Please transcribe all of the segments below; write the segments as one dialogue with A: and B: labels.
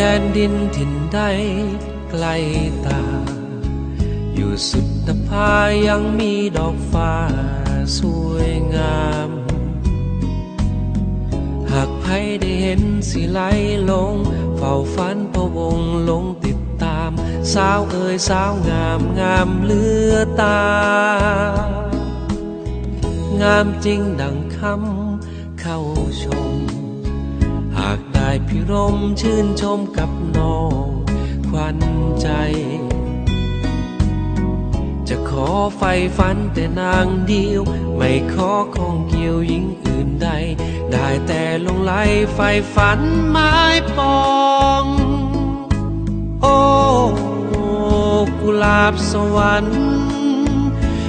A: ดนดินถิ่นใดไกลตา อยู่สุดนภายังมีดอกฟ้าสวยงาม หากใครได้เห็นสิไหลลง เฝ้าฝันพะวงลงติดตาม สาวเอ่ยสาวงามงามเลือตา งามจริงดังคำากได้พิรมชื่นชมกับน้องควันใจ จะขอไฟฝันแต่นางเดียว ไม่ขอของเกี่ยวหญิงอื่นใด ได้แต่ลงไหลไฟฝันไม้ปอง โอ้กุหลาบสวรรค์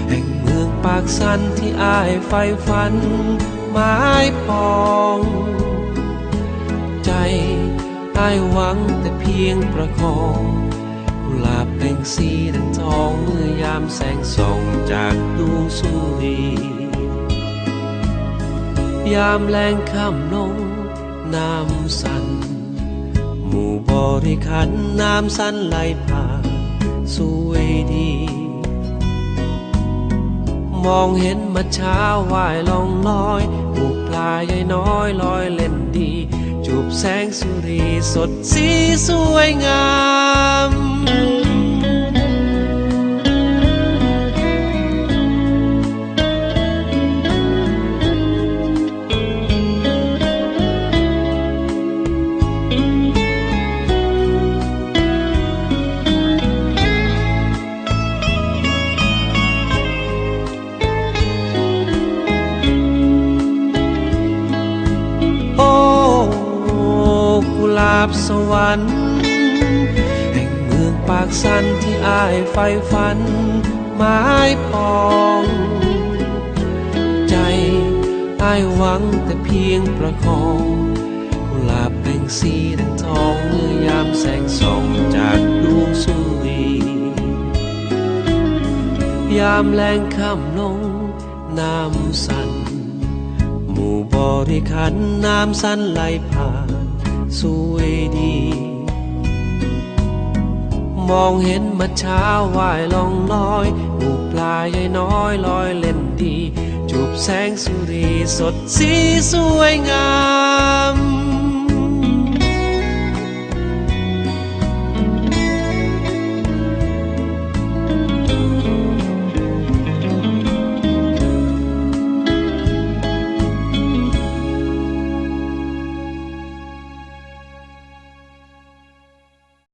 A: แห่งเมืองปากสันที่อายไฟฝันไม้ปอง ใจอายหวังแต่เพียงประคองกุหลาบเปล่งสีดังทองเมื่อยามแสงส่องจากดวงสุรียามแรงค่ำลงน้ำสันหมู่บริขันน้ำสันไหลผ่านสวยดี มองเห็นมัดเช้าว่ายลองลอยหมู่ปลาใหญ่น้อยลอยเล่นดี แสงสุรีสดสีสวยงามาบสวรรค์ แห่งเมืองปากสันที่อายไฟฝันไม้ปอง ใจอายหวังแต่เพียงประคองกุหลาบเปล่งสีดังทองเมื่อยามแสงส่องจากดวงสุรียามแรงค่ำลงน้ำสัน หมู่บริขันน้ำสันไหลผ่าน สวยดี มองเห็นมัดเช้าว่ายลองลอยหมู่ปลาใหญ่น้อยลอยเล่นดี จูบแสงสุรีสดสีสวยงาม